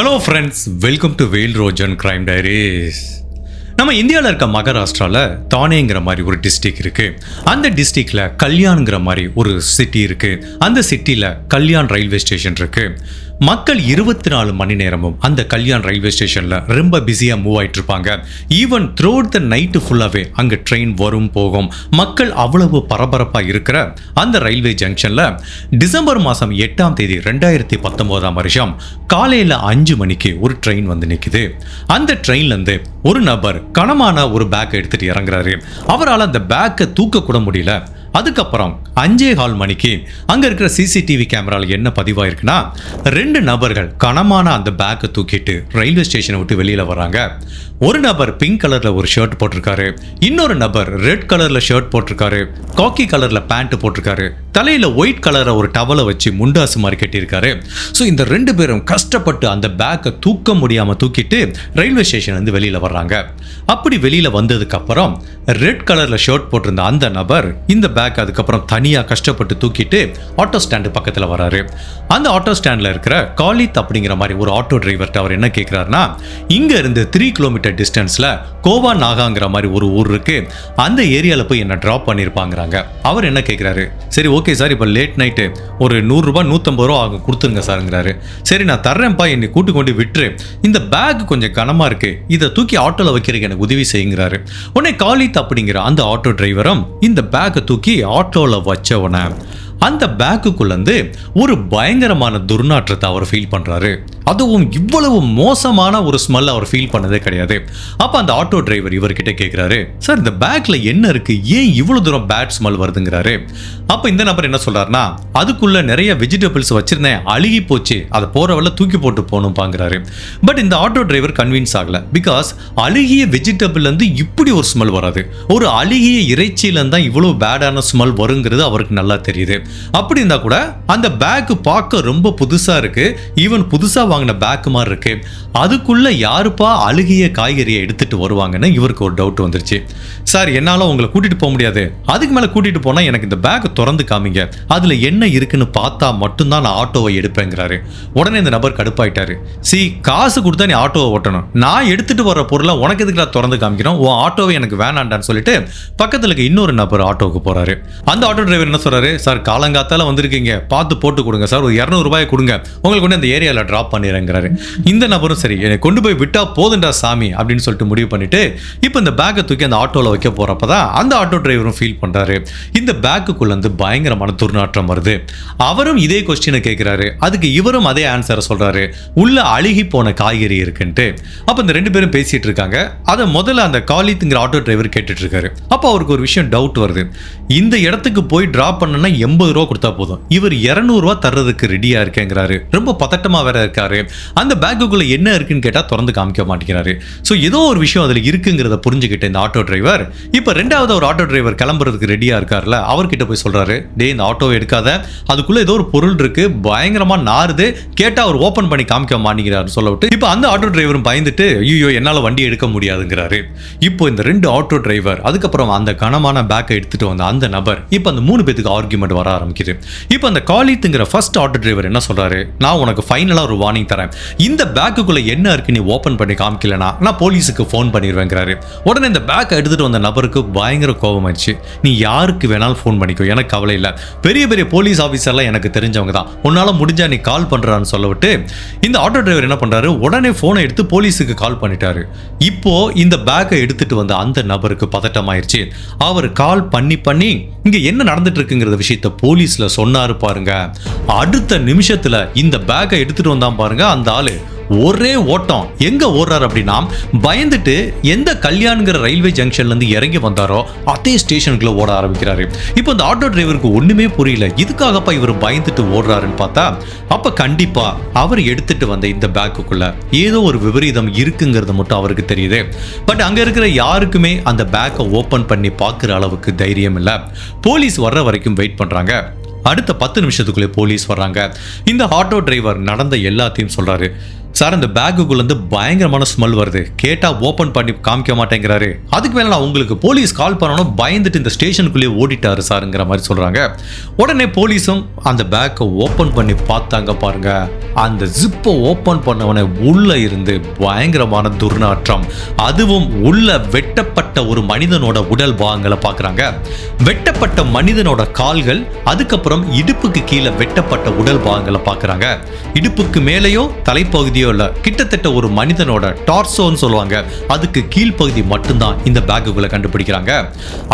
Hello friends welcome to வெயில் Rojan crime diaries நம்ம இந்தியாவில் இருக்க மகாராஷ்டிராவில் தானேங்கிற மாதிரி ஒரு டிஸ்ட்ரிக்ட் இருக்கு. அந்த டிஸ்ட்ரிக்டில் கல்யாணுங்கிற மாதிரி ஒரு சிட்டி இருக்கு. அந்த சிட்டியில் கல்யாண் ரயில்வே ஸ்டேஷன் இருக்கு. மக்கள் இருபத்தி நாலு மணி நேரமும் அந்த கல்யாண் ரயில்வே ஸ்டேஷன்ல ரொம்ப பிஸியா மூவ் ஆயிட்டு இருப்பாங்க ஈவன் த்ரூ த நைட்டு ஃபுல்லாவே அங்க ட்ரெயின் வரும் போகும். மக்கள் அவ்வளவு பரபரப்பா இருக்கிற அந்த ரயில்வே ஜங்ஷன்ல டிசம்பர் மாசம் எட்டாம் தேதி ரெண்டாயிரத்தி பத்தொன்பதாம் வருஷம் காலையில அஞ்சு மணிக்கு ஒரு ட்ரெயின் வந்து நிக்குது. அந்த ட்ரெயின்ல இருந்து ஒரு நபர் கனமான ஒரு பேக் எடுத்துட்டு இறங்குறாரு. அவரால் அந்த பேக்கை தூக்க கூட முடியல. அதுக்கப்புறம் அஞ்சே கால் மணிக்கு அங்க இருக்கிற சிசிடிவி கேமரால என்ன பதிவாயிருக்குன்னா ரெண்டு நபர்கள் கனமான அந்த பேக்கை தூக்கிட்டு ரயில்வே ஸ்டேஷனை விட்டு வெளியில வராங்க ஒரு நபர் பிங்க் கலர்ல ஒரு ஷர்ட் போட்டிருக்காரு. இன்னொரு நபர் ரெட் கலர்ல ஷர்ட் போட்டிருக்காரு. காக்கி கலர்ல பேண்ட் போட்டிருக்காரு. தலையில ஒயிட் கலரை ஒரு டவலை வச்சு முண்டாசு மாதிரி கட்டியிருக்காரு. ஸோ இந்த ரெண்டு பேரும் கஷ்டப்பட்டு அந்த பேக்கை தூக்க முடியாம தூக்கிட்டு ரயில்வே ஸ்டேஷன் வந்து வெளியில வர்றாங்க. அப்படி வெளியில வந்ததுக்கு அப்புறம் ரெட் கலர்ல ஷர்ட் போட்டிருந்த அந்த நபர் இந்த பேக் அதுக்கப்புறம் தனியா கஷ்டப்பட்டு தூக்கிட்டு ஆட்டோ ஸ்டாண்டு பக்கத்துல வராரு. அந்த ஆட்டோ ஸ்டாண்டில் இருக்கிற காலித் அப்படிங்கிற மாதிரி ஒரு ஆட்டோ டிரைவர்கிட்ட அவர் என்ன கேட்குறாருன்னா இங்க இருந்து த்ரீ கிலோமீட்டர் டிஸ்டன்ஸில் கோவா நாகாங்கிற மாதிரி ஒரு ஊர் இருக்கு. அந்த ஏரியால போய் என்ன ட்ராப் பண்ணியிருப்பாங்கிறாங்க அவர் என்ன கேட்குறாரு சரி ஓகே சார் இப்போ லேட் நைட்டு ஒரு நூறுரூபா நூற்றம்பது ரூபா ஆகும் கொடுத்துருங்க சார்ங்கிறாரு சரி நான் தர்றேன்ப்பா என்னை கூட்டு கொண்டு விட்டுரு. இந்த பேக் கொஞ்சம் கனமா இருக்கு. இதை தூக்கி ஆட்டோவில் வைக்கிறதுக்கு எனக்கு உதவி செய்யுங்கிறாரு. உடனே காலித் அப்படிங்கிற அந்த ஆட்டோ டிரைவரும் இந்த பேக்கை தூக்கி ஆட்டோவில் வச்சவனை. அந்த பேக்குக்குள்ளேருந்து ஒரு பயங்கரமான துர்நாற்றத்தை அவர் ஃபீல் பண்ணுறாரு அதுவும் இவ்வளவு மோசமான ஒரு ஸ்மெல் அவர் ஃபீல் பண்ணதே கிடையாது. அப்போ அந்த ஆட்டோ டிரைவர் இவர்கிட்ட கேட்குறாரு சார் இந்த பேக்கில் என்ன இருக்குது ஏன் இவ்வளோ தூரம் பேட் ஸ்மெல் வருதுங்கிறாரு? அப்போ இந்த நபர் என்ன சொல்கிறாருன்னா அதுக்குள்ளே நிறைய வெஜிடபிள்ஸ் வச்சுருந்தேன் அழுகி போச்சு. அதை போகிற வழில தூக்கி போட்டு போகணும்பாங்கிறாரு. பட் இந்த ஆட்டோ டிரைவர் கன்வின்ஸ் ஆகலை. பிகாஸ் அழுகிய வெஜிடபிள்லேருந்து இப்படி ஒரு ஸ்மெல் வராது. ஒரு அழுகிய இறைச்சியிலேருந்து தான் இவ்வளோ பேடான ஸ்மெல் வருங்கிறது அவருக்கு நல்லா தெரியுது. அப்படி இருந்தா கூட அந்த பேக்கு பார்க்க ரொம்ப புதுசா இருக்கு. ஈவன் புதுசா வாங்கின பேக் மாதிரி இருக்கு. அதுக்குள்ள யாருப்பா அழுகிய காய்கறியை எடுத்துட்டு வருவாங்கன்னு இவருக்கு ஒரு டவுட் வந்துருச்சு. சார் என்னால உங்களை கூட்டிட்டு போக முடியாது. அதுக்கு மேல கூட்டிட்டு போனா எனக்கு இந்த பேக் திறந்து காமிங்க. அதுல என்ன இருக்குன்னு பார்த்தா மட்டும்தான் நான் ஆட்டோவை எடுப்பேங்கிறாரு. உடனே இந்த நபர் கடுப்பாயிட்டாரு. சி காசு கொடுத்தா நீ ஆட்டோவை ஓட்டணும். நான் எடுத்துட்டு வர பொருளை உனக்கு எதுக்கு நான் திறந்து காமிக்கிறோம்? உன் ஆட்டோவை எனக்கு வேணாண்டான்னு சொல்லிட்டு பக்கத்துல இருக்க இன்னொரு நபர் ஆட்டோவுக்கு போகிறாரு அந்த ஆட்டோ டிரைவர் என்ன சொல்கிறாரு சார் காலங்காத்தால வந்திருக்கீங்க. பார்த்து போட்டு கொடுங்க சார். ஒரு இரநூறுபாய் கொடுங்க. உங்களுக்கு கொண்டு அந்த ஏரியாவில் ட்ராப் பண்ணிடுறேங்கிறாரு. இந்த நபரும் சரி என்னை கொண்டு போய் விட்டா போதுண்டா சாமி அப்படின்னு சொல்லிட்டு முடிவு பண்ணிட்டு இப்போ இந்த பேக்கை தூக்கி அந்த ஆட்டோவில் வைக்க போகிறப்ப தான் அந்த ஆட்டோ டிரைவரும் ஃபீல் பண்றாரு. இந்த பேக்குக்குள்ள இருந்து பயங்கரமான துர்நாற்றம் வருது. அவரும் இதே கொஸ்டினை கேட்குறாரு அதுக்கு இவரும் அதே ஆன்சரை சொல்றாரு. உள்ள அழுகி போன காய்கறி இருக்குன்ட்டு. அப்போ இந்த ரெண்டு பேரும் பேசிட்டு இருக்காங்க. அதை முதல்ல அந்த காலித்துங்கிற ஆட்டோ டிரைவர் கேட்டுட்டு இருக்காரு. அப்போ அவருக்கு ஒரு விஷயம் டவுட் வருது. இந்த இடத்துக்கு போய் டிராப் பண்ணனா எண்பது ரூபா கொடுத்தா போதும். இவர் இரநூறுவா தர்றதுக்கு ரெடியா இருக்கேங்கிறாரு. ரொம்ப பதட்டமா வேற இருக்காரு. அந்த பேக்குக்குள்ள என்ன இருக்குன்னு கேட்டா திறந்து காமிக்க மாட்டேங்கிறாரு. ஸோ ஏதோ ஒரு விஷயம் அதுல இருக்குங்கிறத புரிஞ்சுக்கிட்ட இந்த ஆட்டோ டிரைவர் இப்போ ரெண்டாவது ஒரு ஆட்டோ டிரைவர் கிளம்புறதுக்கு ரெடியா இருக்கார்ல அவர்கிட்ட போய் சொல்றாரு டே இந்த ஆட்டோவை எடுக்காத. அதுக்குள்ள ஏதோ ஒரு பொருள் இருக்கு பயங்கரமா நாறுது. கேட்டா அவர் ஓபன் பண்ணி காமிக்க மாட்டேங்கிறாரு சொல்ல விட்டு இப்போ அந்த ஆட்டோ டிரைவரும் பயந்துட்டு ஐயோ என்னால வண்டி எடுக்க முடியாதுங்கிறாரு. இப்போ இந்த ரெண்டு ஆட்டோ டிரைவர் அதுக்கப்புறம் அந்த கனமான பேக்கை எடுத்துட்டு வந்த அந்த நபர் இப்போ அந்த மூணு பேத்துக்கு ஆர்குமெண்ட் வர ஆரம்பிக்குது. இப்போ அந்த காலித்துங்கிற ஃபர்ஸ்ட் ஆட்டோ டிரைவர் என்ன சொல்றாரு? நான் உனக்கு ஃபைனலா ஒரு வார்னிங் தரேன். இந்த பேக்குக்குள்ளே என்ன இருக்கு நீ ஓப்பன் பண்ணி காமிக்கலனா? நான் போலீஸுக்கு ஃபோன் பண்ணிடுவேங்கிறாரு. உடனே இந்த பேக்கை எடுத்துட்டு வந்த நபருக்கு பயங்கர கோபம் ஆயிடுச்சு நீ யாருக்கு வேணாலும் ஃபோன் பண்ணிக்கோ. எனக்கு கவலை இல்லை. பெரிய பெரிய போலீஸ் ஆஃபீஸர்லாம் எனக்கு தெரிஞ்சவங்க தான். உன்னால முடிஞ்சா நீ கால் பண்ணுறான்னு சொல்ல விட்டு இந்த ஆட்டோ டிரைவர் என்ன பண்றாரு? உடனே போனை எடுத்து போலீஸுக்கு கால் பண்ணிட்டாரு. இப்போ இந்த பேக்கை எடுத்துட்டு வந்த அந்த நபருக்கு பதட்டமாயிருச்சு அவர் கால் பண்ணி பண்ணி இங்க என்ன நடந்துட்டு இருக்குங்கிற விஷயத்த போலீஸ்ல சொன்னாரு பாருங்க. அடுத்த நிமிஷத்துல இந்த பேக்கை எடுத்துட்டு வந்தான் பாருங்க அந்த ஆளு. ஒரே ஓட்டம். எங்க ஓடுறாரு அப்படின்னா பயந்துட்டு எந்த கல்யாண்ங்கிற ரயில்வே ஜங்ஷன்ல இருந்து இறங்கி வந்தாரோ அதே ஸ்டேஷனுக்குள்ள ஓட ஆரம்பிக்கிறாரு. இப்போ இந்த ஆட்டோ டிரைவருக்கு ஒண்ணுமே புரியல. இதுக்காகப்பா இவர் பயந்துட்டு ஓடுறாருன்னு பார்த்தா அப்ப கண்டிப்பா அவர் எடுத்துட்டு வந்த இந்த பேக்குக்குள்ள ஏதோ ஒரு விபரீதம் இருக்குங்கிறது மட்டும் அவருக்கு தெரியுது. பட் அங்க இருக்கிற யாருக்குமே அந்த பேக்கை ஓபன் பண்ணி பார்க்குற அளவுக்கு தைரியம் இல்லை. போலீஸ் வர்ற வரைக்கும் வெயிட் பண்றாங்க. அடுத்த பத்து நிமிஷத்துக்குள்ளே போலீஸ் வர்றாங்க. இந்த ஆட்டோ டிரைவர் நடந்த எல்லாத்தையும் சொல்றாரு. சார் அந்த பேக்குக்குள்ளேருந்து பயங்கரமான ஸ்மெல் வருது. கேட்டால் ஓப்பன் பண்ணி காமிக்க மாட்டேங்கிறாரு. அதுக்கு மேலே நான் உங்களுக்கு போலீஸ் கால் பண்ணணும் பயந்துட்டு இந்த ஸ்டேஷனுக்குள்ளேயே ஓடிட்டாரு சாருங்கிற மாதிரி சொல்கிறாங்க உடனே போலீஸும் அந்த பேக்கை ஓப்பன் பண்ணி பார்த்தாங்க பாருங்க. அந்த ஜிப்பை ஓப்பன் பண்ணவனே உள்ளே இருந்து பயங்கரமான துர்நாற்றம். அதுவும் உள்ள வெட்டப்பட்ட ஒரு மனிதனோட உடல் பாகங்களை பார்க்குறாங்க. வெட்டப்பட்ட மனிதனோட கால்கள் அதுக்கப்புறம் இடுப்புக்கு கீழே வெட்டப்பட்ட உடல் பாகங்களை பார்க்குறாங்க. இடுப்புக்கு மேலேயோ தலைப்பகுதியோ இல்ல கிட்டத்தட்ட ஒரு மனிதனோட டார்சோன்னு சொல்லுவாங்க. அதுக்கு கீழ்ப்பகுதி மட்டும்தான் இந்த பேக்குக்குள்ள கண்டுபிடிக்கிறாங்க.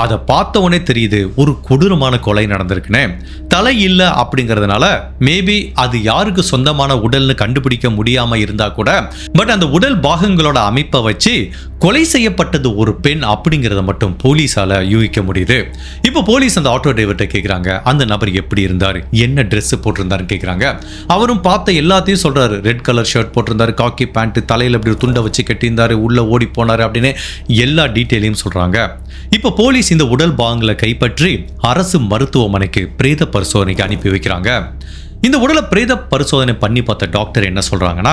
அதை பார்த்தவொடனே தெரியுது ஒரு கொடூரமான கொலை நடந்திருக்குன்னு. தலை இல்லை அப்படிங்கிறதுனால மேபி அது யாருக்கு சொந்தமான உடல்னு கண்டுபிடிக்க முடியாம இருந்தா கூட பட் அந்த உடல் பாகங்களோட அமைப்பை வச்சு கொலை செய்யப்பட்டது ஒரு பெண் அப்படிங்கிறத மட்டும் போலீஸால யூகிக்க முடியுது. இப்போ போலீஸ் அந்த ஆட்டோ டிரைவர்கிட்ட கேக்குறாங்க அந்த நபர் எப்படி இருந்தார் என்ன ட்ரெஸ் போட்டிருந்தாருன்னு கேட்குறாங்க அவரும் பார்த்த எல்லாத்தையும் சொல்றாரு ரெட் கலர் ஷர்ட் போட்டிருந்தாரு. காக்கி பேண்ட் தலையில் இப்படி ஒரு துண்டை வச்சு கட்டியிருந்தார். உள்ள ஓடி போனாரு அப்படின்னு எல்லா டீட்டெயிலையும் சொல்றாங்க. இப்போ போலீஸ் இந்த உடல் பாங்களை கைப்பற்றி அரசு மருத்துவமனைக்கு பிரேத பரிசோதனைக்கு அனுப்பி வைக்கிறாங்க. இந்த உடலை பிரேத பரிசோதனை பண்ணி பார்த்த டாக்டர் என்ன சொல்றாங்கன்னா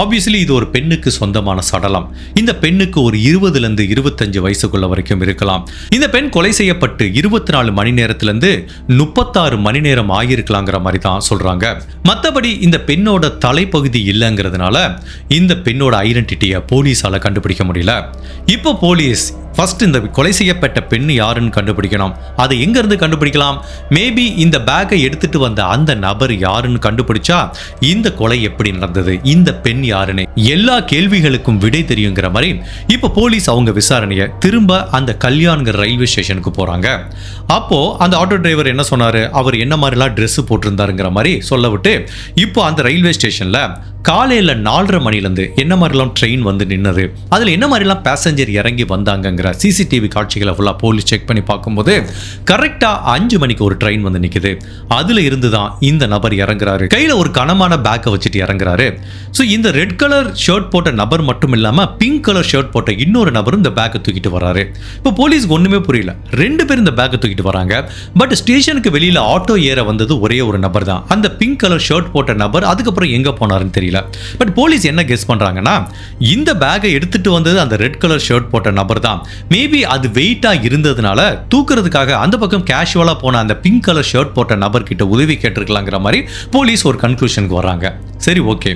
ஆப்வியஸ்லி இது ஒரு பெண்ணுக்கு சொந்தமான சடலம். இந்த பெண்ணுக்கு ஒரு இருபதுல இருந்து இருபத்தஞ்சு வயசுக்குள்ள வரைக்கும் இருக்கலாம். இந்த பெண் கொலை செய்யப்பட்டு இருபத்தி நாலு மணி நேரத்துல இருந்து முப்பத்தாறு மணி நேரம் ஆகியிருக்கலாங்கிற மாதிரி தான் சொல்றாங்க. மற்றபடி இந்த பெண்ணோட தலைப்பகுதி இல்லைங்கிறதுனால இந்த பெண்ணோட ஐடென்டிட்டியை போலீஸால கண்டுபிடிக்க முடியல. இப்போ போலீஸ் ஃபர்ஸ்ட் இந்த கொலை செய்யப்பட்ட பெண் யாருன்னு கண்டுபிடிக்கணும். அதை எங்கேருந்து கண்டுபிடிக்கலாம்? மேபி இந்த பேக்கை எடுத்துட்டு வந்த அந்த நபர் யார்? யாருன்னு கண்டுபிடிச்சா இந்த கொலை எப்படி நடந்தது? இந்த பெண் யாருன்னு எல்லா கேள்விகளுக்கும் விடை தெரியுங்கிற மாதிரி இப்போ போலீஸ் அவங்க விசாரணையை திரும்ப அந்த கல்யாண்கிற ரயில்வே ஸ்டேஷனுக்கு போறாங்க. அப்போ அந்த ஆட்டோ டிரைவர் என்ன சொன்னாரு? அவர் என்ன மாதிரிலாம் Dress போட்டிருந்தாருங்கிற மாதிரி சொல்ல விட்டு இப்போ அந்த ரயில்வே ஸ்டேஷன்ல காலையில் நாலரை மணிலேருந்து என்ன மாதிரிலாம் ட்ரெயின் வந்து நின்னது? அதில் என்ன மாதிரிலாம் பேசஞ்சர் இறங்கி வந்தாங்கங்கிற சிசிடிவி காட்சிகளை ஃபுல்லாக போலீஸ் செக் பண்ணி பார்க்கும்போது கரெக்டாக அஞ்சு மணிக்கு ஒரு ட்ரெயின் வந்து நிற்கிது அதில் இருந்து தான் இந்த நபர் இறங்குறாரு. கையில் ஒரு கனமான பேக்கை வச்சுட்டு இறங்குறாரு. ஸோ இந்த ரெட் கலர் ஷர்ட் போட்ட நபர் மட்டும் இல்லாமல் பிங்க் கலர் ஷர்ட் போட்ட இன்னொரு நபரும் இந்த பேக்கை தூக்கிட்டு வராரு. இப்போ போலீஸ்க்கு ஒன்றுமே புரியல. ரெண்டு பேரும் இந்த பேக்கை தூக்கிட்டு வராங்க. பட் ஸ்டேஷனுக்கு வெளியில் ஆட்டோ ஏற வந்தது ஒரே ஒரு நபர் தான். அந்த பிங்க் கலர் ஷர்ட் போட்ட நபர் அதுக்கப்புறம் எங்கே போனாருன்னு தெரியல. பட் போலீஸ் என்ன கெஸ் பண்ணுறாங்கன்னா இந்த பேக்கை எடுத்துகிட்டு வந்தது அந்த ரெட் கலர் ஷர்ட் போட்ட நபர் தான். மேபி அது வெயிட்டாக இருந்ததுனால தூக்குறதுக்காக அந்த பக்கம் கேஷுவலாக போன அந்த பிங்க் கலர் ஷர்ட் போட்ட நபர்கிட்ட உதவி கேட்டிருக்கலாங்கிற மாதிரி போலீஸ் ஒரு கன்க்ளூஷனுக்கு வராங்க. சரி ஓகே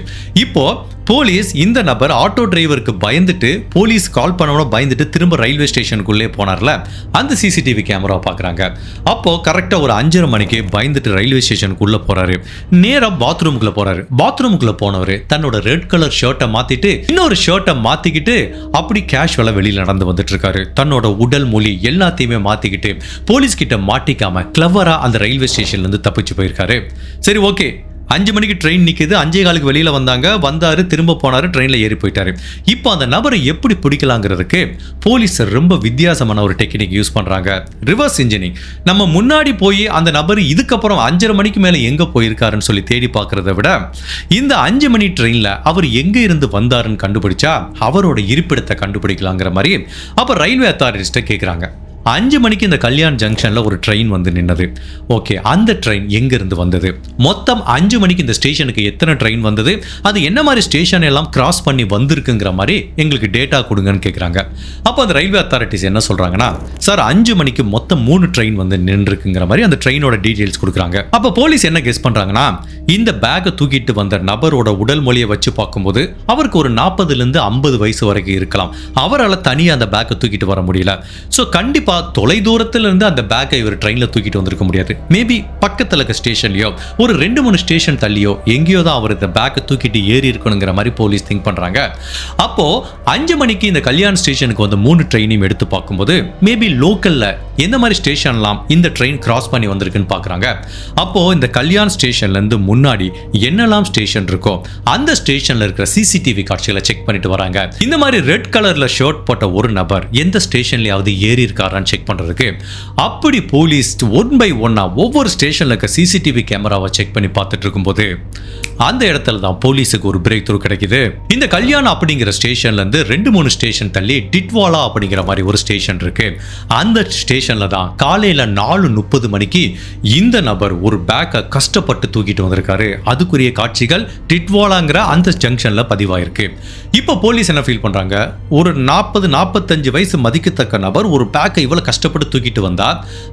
இப்போ போலீஸ் இந்த நபர் ஆட்டோ டிரைவருக்கு பயந்துட்டு போலீஸ் கால் பண்ணவனும் பயந்துட்டு திரும்ப ரயில்வே ஸ்டேஷனுக்குள்ளே போனார்ல அந்த சிசிடிவி கேமரா பார்க்குறாங்க அப்போ கரெக்டாக ஒரு அஞ்சரை மணிக்கு பயந்துட்டு ரயில்வே ஸ்டேஷனுக்குள்ளே போறாரு. நேராக பாத்ரூமுக்குள்ள போறாரு. பாத்ரூமுக்குள்ள போனவர் தன்னோட ரெட் கலர் ஷர்ட்டை மாத்திட்டு இன்னொரு ஷர்ட்டை மாத்திக்கிட்டு அப்படி கேஷுவலாக வெளியில் நடந்து வந்துட்டு இருக்காரு தன்னோட உடல் மொழி எல்லாத்தையுமே மாத்திக்கிட்டு போலீஸ் கிட்ட மாட்டிக்காம கிளவரா அந்த ரயில்வே ஸ்டேஷன்ல இருந்து தப்பிச்சு போயிருக்காரு. சரி ஓகே அஞ்சு மணிக்கு ட்ரெயின் நிற்கிது அஞ்சே காலுக்கு வெளியில் வந்தாங்க. வந்தாரு திரும்ப போனாரு ட்ரெயினில் ஏறி போயிட்டாரு. இப்போ அந்த நபரை எப்படி பிடிக்கலாங்கிறதுக்கு போலீஸ் ரொம்ப வித்தியாசமான ஒரு டெக்னிக் யூஸ் பண்ணுறாங்க ரிவர்ஸ் இன்ஜினிங் நம்ம முன்னாடி போய் அந்த நபர் இதுக்கப்புறம் அஞ்சரை மணிக்கு மேலே எங்கே போயிருக்காருன்னு சொல்லி தேடி பார்க்கறத விட இந்த அஞ்சு மணி ட்ரெயினில் அவர் எங்கே இருந்து வந்தாருன்னு கண்டுபிடிச்சா அவரோட இருப்பிடத்தை கண்டுபிடிக்கலாங்கிற மாதிரி அப்போ ரயில்வே அத்தாரிட்டிஸ்ட்டை கேட்குறாங்க அஞ்சு மணிக்கு இந்த கல்யாண் ஜங்ஷனில் ஒரு ட்ரெயின் வந்து நின்னது. ஓகே அந்த ட்ரெயின் எங்கேருந்து வந்தது? மொத்தம் அஞ்சு மணிக்கு இந்த ஸ்டேஷனுக்கு எத்தனை ட்ரெயின் வந்தது? அது என்ன மாதிரி ஸ்டேஷன் எல்லாம் கிராஸ் பண்ணி வந்திருக்குங்கிற மாதிரி எங்களுக்கு டேட்டா கொடுங்கன்னு கேட்குறாங்க அப்போ அந்த ரயில்வே அத்தாரிட்டிஸ் என்ன சொல்கிறாங்கன்னா சார் அஞ்சு மணிக்கு மொத்தம் மூணு ட்ரெயின் வந்து நின்றுருக்குங்கிற மாதிரி அந்த ட்ரெயினோட டீட்டெயில்ஸ் கொடுக்குறாங்க. அப்போ போலீஸ் என்ன கெஸ் பண்ணுறாங்கன்னா இந்த பேக்கை தூக்கிட்டு வந்த நபரோட உடல் மொழியை வச்சு பார்க்கும்போது அவருக்கு ஒரு நாற்பதுலேருந்து ஐம்பது வயசு வரைக்கும் இருக்கலாம். அவரால் தனியாக அந்த பேக்கை தூக்கிட்டு வர முடியல. ஸோ கண்டிப்பாக தொலை தூரத்துல இருந்து அந்த பேக்கை இவர் ட்ரெயினில் தூக்கிட்டு வந்திருக்க முடியாது. மேபி பக்கத்தில் இருக்க ஸ்டேஷன்லையோ ஒரு ரெண்டு மூணு ஸ்டேஷன் தள்ளியோ எங்கேயோ தான் அவர் இந்த பேக்கை தூக்கிட்டு ஏறி இருக்கணுங்கிற மாதிரி போலீஸ் திங்க் பண்ணுறாங்க அப்போ அஞ்சு மணிக்கு இந்த கல்யாண் ஸ்டேஷனுக்கு வந்து மூணு ட்ரெயினையும் எடுத்து பார்க்கும்போது மேபி லோக்கலில் எந்த மாதிரி ஸ்டேஷன்லாம் இந்த ட்ரெயின் கிராஸ் பண்ணி வந்திருக்குன்னு பார்க்குறாங்க. அப்போ இந்த கல்யாண் ஸ்டேஷன்லேருந்து முன்னாடி என்னெல்லாம் ஸ்டேஷன் இருக்கோ அந்த ஸ்டேஷனில் இருக்கிற சிசிடிவி காட்சிகளை செக் பண்ணிட்டு வராங்க. இந்த மாதிரி ரெட் கலரில் ஷர்ட் போட்ட ஒரு நபர் எந்த ஸ்டேஷன்லையாவது ஏறி இருக்காரான்னு செக் பண்ணுறதுக்கு அப்படி போலீஸ் ஒன் பை ஒன்னாக ஒவ்வொரு ஸ்டேஷனில் இருக்க சிசிடிவி கேமராவை செக் பண்ணி பார்த்துட்டு இருக்கும்போது அந்த இடத்துல தான் போலீஸுக்கு ஒரு பிரேக் த்ரூ கிடைக்குது. இந்த கல்யாணம் அப்படிங்கிற ஸ்டேஷன்லேருந்து ரெண்டு மூணு ஸ்டேஷன் தள்ளி டிட்வாலா அப்படிங்கிற மாதிரி ஒரு ஸ்டேஷன் இருக்கு. அந்த ஸ்டேஷனில் தான் காலையில் நாலு முப்பது மணிக்கு இந்த நபர் ஒரு பேக்கை கஷ்டப்பட்டு தூக்கிட்டு வந்திருக்காரு. அதுக்குரிய காட்சிகள் டிட்வாலாங்கிற அந்த ஜங்ஷனில் பதிவாயிருக்கு. இப்போ போலீஸ் என்ன ஃபீல் பண்ணுறாங்க ஒரு நாற்பது நாற்பத்தஞ்சு வயசு மதிக்கத்தக்க நபர் ஒரு பேக்கை இவ்வளோ கஷ்டப்பட்டு தூக்கிட்டு வந்தா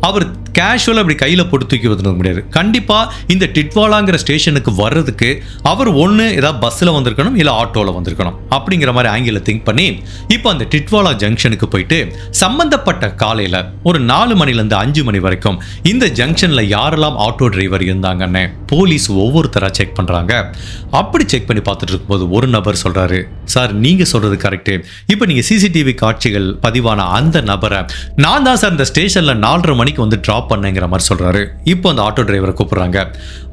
அவர் கேஷுவலாக அப்படி கையில் போட்டு தூக்கி வந்துட முடியாது. கண்டிப்பாக இந்த டிட்வாலாங்கிற ஸ்டேஷனுக்கு வர்றதுக்கு அவர் ஒன்று ஏதாவது பஸ்ஸில் வந்திருக்கணும் இல்லை ஆட்டோவில் வந்திருக்கணும். அப்படிங்கிற மாதிரி ஆங்கில திங்க் பண்ணி இப்போ அந்த டிட்வாலா ஜங்ஷனுக்கு போயிட்டு சம்மந்தப்பட்ட காலையில் ஒரு நாலு மணிலேருந்து அஞ்சு மணி வரைக்கும் இந்த ஜங்ஷனில் யாரெல்லாம் ஆட்டோ டிரைவர் இருந்தாங்கன்னு போலீஸ் ஒவ்வொருத்தராக செக் பண்ணுறாங்க அப்படி செக் பண்ணி பார்த்துட்டு இருக்கும்போது ஒரு நபர் சொல்கிறாரு சார் நீங்கள் சொல்கிறது கரெக்டு இப்போ நீங்கள் சிசிடிவி காட்சிகள் பதிவான அந்த நபரை நான் தான் சார் இந்த ஸ்டேஷனில் நாலரை மணிக்கு வந்து ட்ராப் பண்ணுங்கிற மாதிரி சொல்கிறாரு இப்போ அந்த ஆட்டோ டிரைவரை கூப்பிட்றாங்க.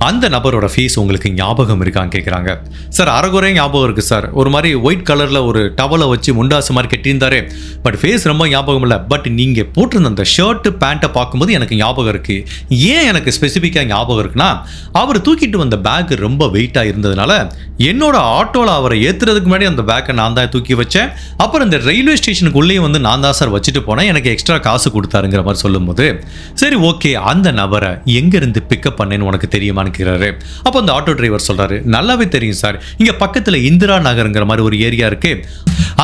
அந்த நபரோட ஃபீஸ் உங்களுக்கு ஞாபகம் இருக்கான்னு கேட்குறாங்க சார் அரைகுறை ஞாபகம் இருக்குது சார். ஒரு மாதிரி ஒயிட் கலரில் ஒரு டவலை வச்சு முண்டாசு மாதிரி கட்டியிருந்தாரு. பட் ஃபேஸ் ரொம்ப ஞாபகம் இல்லை. பட் நீங்கள் போட்டிருந்த அந்த ஷர்ட்டு பேண்ட்டை பார்க்கும்போது எனக்கு ஞாபகம் இருக்குது ஏன் எனக்கு ஸ்பெசிஃபிக்காக ஞாபகம் இருக்குன்னா அவர் தூக்கிட்டு வந்த பேக் ரொம்ப வெயிட்டாக இருந்ததுனால என்னோட ஆட்டோவில் அவரை ஏற்றுறதுக்கு முன்னாடி அந்த பேக்கை நான் தான் தூக்கி வச்சேன். அப்புறம் இந்த ரயில்வே ஸ்டேஷனுக்குள்ளேயே வந்து நான் தான் சார் வச்சுட்டு போனேன். எனக்கு எக்ஸ்ட்ரா காசு கொடுத்தாருங்கிற மாதிரி சொல்லும்போது சரி ஓகே அந்த நபரை எங்கேருந்து பிக்கப் பண்ணேன்னு உனக்கு தெரியுமான்னு கேட்குறாரு அப்போ அந்த ஆட்டோ டிரைவர் சொல்கிறாரு நல்லாவே தெரியும் சார் இங்கே பக்கத்தில் இந்திரா நகருங்கிற மாதிரி ஒரு ஏரியா இருக்கு.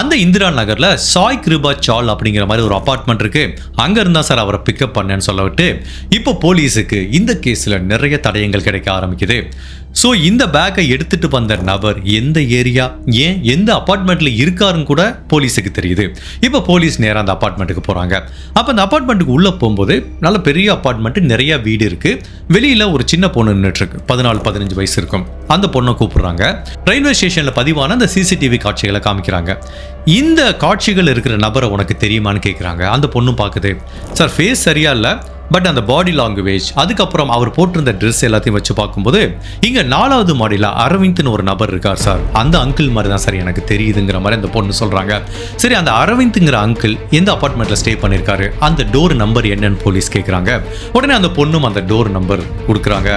அந்த இந்திரா நகரில் சாய் கிருபா சால் அப்படிங்கிற மாதிரி ஒரு அபார்ட்மெண்ட் இருக்கு. அங்கே இருந்தால் சார் அவரை பிக்கப் பண்ணேன்னு சொல்ல விட்டு இப்போ போலீஸுக்கு இந்த கேஸில் நிறைய தடயங்கள் கிடைக்க ஆரம்பிக்குது. ஸோ இந்த பேக்கை எடுத்துட்டு வந்த நபர் எந்த ஏரியா ஏன் எந்த அப்பார்ட்மெண்ட்ல இருக்காருன்னு கூட போலீஸுக்கு தெரியுது. இப்போ போலீஸ் நேராக அந்த அப்பார்ட்மெண்ட்டுக்கு போறாங்க. அப்போ அந்த அப்பார்ட்மெண்ட்டுக்கு உள்ளே போகும்போது நல்ல பெரிய அப்பார்ட்மெண்ட் நிறைய வீடு இருக்கு. வெளியில ஒரு சின்ன பொண்ணு நின்றுட்டு இருக்கு பதினாலு பதினஞ்சு வயசு இருக்கும். அந்த பொண்ணை கூப்பிடுறாங்க. ரயில்வே ஸ்டேஷன்ல பதிவான அந்த சிசிடிவி காட்சிகளை காமிக்கிறாங்க. இந்த காட்சிகள் இருக்கிற நபரை உனக்கு தெரியுமான்னு கேட்குறாங்க அந்த பொண்ணும் பார்க்குது சார் ஃபேஸ் சரியா இல்லை. பட் அந்த பாடி லாங்குவேஜ் அதுக்கப்புறம் அவர் போட்டிருந்த ட்ரெஸ் எல்லாத்தையும் வச்சு பார்க்கும்போது இங்க நாலாவது மாடியில் அரவிந்த்னு ஒரு நபர் இருக்கார் சார். அந்த அங்கிள் மாதிரி தான் சார் எனக்கு தெரியுதுங்கிற மாதிரி அந்த பொண்ணு சொல்றாங்க. சரி அந்த அரவிந்த்ங்கிற அங்கிள் எந்த அப்பார்ட்மெண்ட்ல ஸ்டே பண்ணியிருக்காரு அந்த டோர் நம்பர் என்னன்னு போலீஸ் கேட்குறாங்க உடனே அந்த பொண்ணும் அந்த டோர் நம்பர் கொடுக்குறாங்க.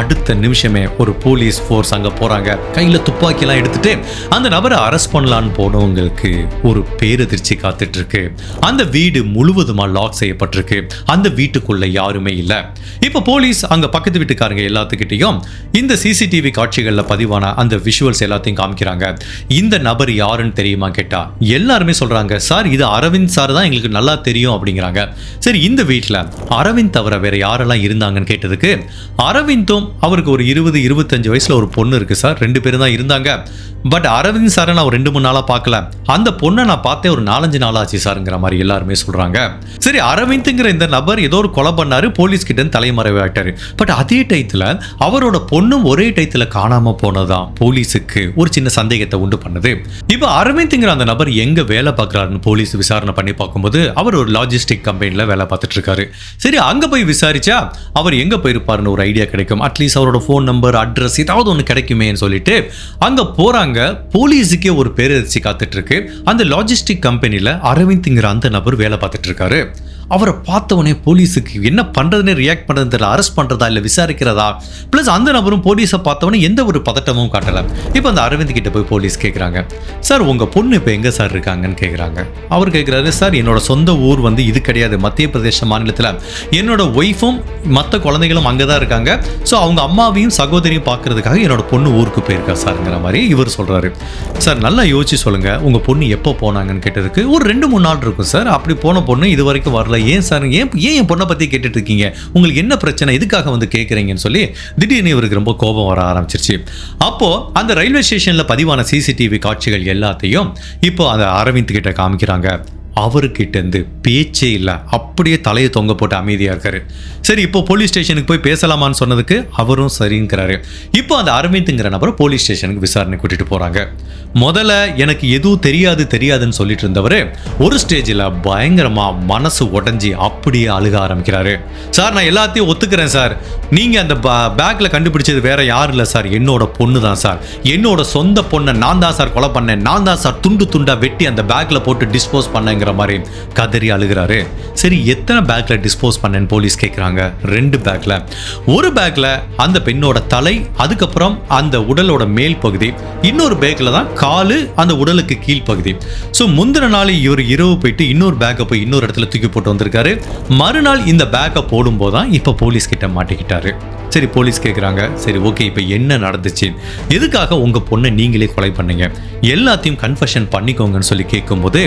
அடுத்த நிமிஷமே ஒரு போலீஸ் ஃபோர்ஸ் அங்கே போறாங்க. கையில் துப்பாக்கிலாம் எடுத்துட்டு அந்த நபரை அரெஸ்ட் பண்ணலான்னு போனவங்களுக்கு ஒரு பேரதிர்ச்சி காத்துட்டு இருக்கு. அந்த வீடு முழுவதுமா லாக் செய்யப்பட்டிருக்கு. அந்த வீட்டுக்கு வீட்டுக்குள்ள யாருமே இல்லை. இப்போ போலீஸ் அங்க பக்கத்து வீட்டுக்காரங்க எல்லாத்துக்கிட்டையும் இந்த சிசிடிவி காட்சிகளில் பதிவான அந்த விஷுவல்ஸ் எல்லாத்தையும் காமிக்கிறாங்க. இந்த நபர் யாருன்னு தெரியுமா கேட்டா எல்லாருமே சொல்றாங்க சார் இது அரவிந்த் சார் தான் எங்களுக்கு நல்லா தெரியும் அப்படிங்கிறாங்க. சரி இந்த வீட்டில் அரவிந்த் தவிர வேற யாரெல்லாம் இருந்தாங்கன்னு கேட்டதுக்கு அரவிந்தும் அவருக்கு ஒரு இருபது இருபத்தஞ்சு வயசுல ஒரு பொண்ணு இருக்கு சார் ரெண்டு பேரும் தான் இருந்தாங்க. பட் அரவிந்த் சாரை நான் ஒரு ரெண்டு மூணு நாளா பார்க்கல. அந்த பொண்ணை நான் பார்த்தேன் ஒரு நாலஞ்சு நாள் ஆச்சு சாருங்கிற மாதிரி எல்லாருமே சொல்றாங்க. சரி அரவிந்த்ங்கிற இந்த நபர் ஏதோ ஒரு கொலை பண்ணாரு போலீஸ் கிட்ட இருந்து தலைமறைவாயிட்டாரு. பட் அதே டயத்துல அவரோட பொண்ணும் ஒரே டயத்துல காணாம போனதான் போலீஸுக்கு ஒரு சின்ன சந்தேகத்தை உண்டு பண்ணுது. இப்போ அரவிந்த்ங்கிற அந்த நபர் எங்க வேலை பார்க்கறாருன்னு போலீஸ் விசாரணை பண்ணி பார்க்கும்போது அவர் ஒரு லாஜிஸ்டிக் கம்பெனில வேலை பார்த்துட்டு இருக்காரு. சரி அங்க போய் விசாரிச்சா அவர் எங்க போயிருப்பாருன்னு ஒரு ஐடியா கிடைக்கும். அட்லீஸ்ட் அவரோட ஃபோன் நம்பர் அட்ரஸ் ஏதாவது ஒன்று கிடைக்குமேன்னு சொல்லிட்டு அங்க போறாங்க. போலீஸுக்கே ஒரு பேரதிர்ச்சி காத்துட்டு இருக்கு. அந்த லாஜிஸ்டிக் கம்பெனில அரவிந்த்ங்கிற அந்த நபர் வேலை பார்த்துட்டு இருக்காரு. அவரை பார்த்தவொடனே போலீஸுக்கு என்ன பண்றதுன்னு ரியாக்ட் பண்ணுறதுன்னு தெரியல அரெஸ்ட் பண்றதா இல்லை விசாரிக்கிறதா? ப்ளஸ் அந்த நபரும் போலீஸை பார்த்தவொடனே எந்த ஒரு பதட்டமும் காட்டலை. இப்போ அந்த அரவிந்த் கிட்ட போய் போலீஸ் கேட்குறாங்க சார் உங்க பொண்ணு இப்போ எங்க சார் இருக்காங்கன்னு கேட்குறாங்க அவர் கேட்குறாரு சார் என்னோட சொந்த ஊர் வந்து இது கிடையாது. மத்திய பிரதேச மாநிலத்தில் என்னோட ஒய்ஃபும் மற்ற குழந்தைகளும் அங்கே தான் இருக்காங்க. ஸோ அவங்க அம்மாவையும் சகோதரியும் பார்க்கறதுக்காக என்னோட பொண்ணு ஊருக்கு போயிருக்கா சார்ங்கிற மாதிரி இவர் சொல்றாரு. சார் நல்லா யோசிச்சு சொல்லுங்க. உங்க பொண்ணு எப்போ போனாங்கன்னு கேட்டதுக்கு ஒரு ரெண்டு மூணு நாள் இருக்கும் சார் அப்படி போன பொண்ணு இது வரைக்கும் வரல. ஏன் சார்? ஏன் ஏன் என் பொண்ணை பத்தி கேட்டுட்டு இருக்கீங்க உங்களுக்கு என்ன பிரச்சனை? எதுக்காக வந்து கேட்குறீங்கன்னு சொல்லி திடீர்னு இவருக்கு ரொம்ப கோபம் வர ஆரம்பிச்சிருச்சு. அப்போ அந்த ரயில்வே ஸ்டேஷன்ல பதிவான சிசிடிவி காட்சிகள் எல்லாத்தையும் இப்போ அந்த அரவிந்த் கிட்ட காமிக்கிறாங்க. அவருக்கிட்டேருந்து பேச்சே இல்லை. அப்படியே தலையை தொங்க போட்டு அமைதியாக இருக்காரு. சரி இப்போ போலீஸ் ஸ்டேஷனுக்கு போய் பேசலாமான்னு சொன்னதுக்கு அவரும் சரிங்கிறாரு. இப்போ அந்த அரவிந்துங்கிற நபரை போலீஸ் ஸ்டேஷனுக்கு விசாரணை கூட்டிட்டு போகிறாங்க முதல்ல எனக்கு எதுவும் தெரியாது தெரியாதுன்னு சொல்லிட்டு இருந்தவர் ஒரு ஸ்டேஜில் பயங்கரமாக மனசு உடஞ்சி அப்படியே அழுக ஆரம்பிக்கிறாரு. சார் நான் எல்லாத்தையும் ஒத்துக்கிறேன் சார். நீங்கள் அந்த பேக்கில் கண்டுபிடிச்சது வேற யாரும் இல்லை சார். என்னோட பொண்ணு தான் சார். என்னோட சொந்த பொண்ணை நான் தான் சார் கொலை பண்ணேன். நான் தான் சார் துண்டு துண்டா வெட்டி அந்த பேக்கில் போட்டு டிஸ்போஸ் பண்ணேங்க அப்படிங்கிற மாதிரி கதறி அழுகிறாரு. சரி எத்தனை பேக்கில் டிஸ்போஸ் பண்ணேன்னு போலீஸ் கேட்குறாங்க ரெண்டு பேக்கில் ஒரு பேக்கில் அந்த பெண்ணோட தலை அதுக்கப்புறம் அந்த உடலோட மேல் பகுதி இன்னொரு பேக்கில் தான் காலு அந்த உடலுக்கு கீழ் பகுதி. ஸோ முந்தின நாள் இவர் இரவு போயிட்டு இன்னொரு பேக்கை போய் இன்னொரு இடத்துல தூக்கி போட்டு வந்திருக்காரு. மறுநாள் இந்த பேக்கை போடும்போது தான் இப்போ போலீஸ் கிட்ட மாட்டிக்கிட்டாரு. சரி போலீஸ் கேட்குறாங்க சரி ஓகே இப்போ என்ன நடந்துச்சு? எதுக்காக உங்கள் பொண்ணை நீங்களே கொலை பண்ணீங்க? எல்லாத்தையும் கன்ஃபெஷன் பண்ணிக்கோங்கன்னு சொல்லி கேட்கும்போது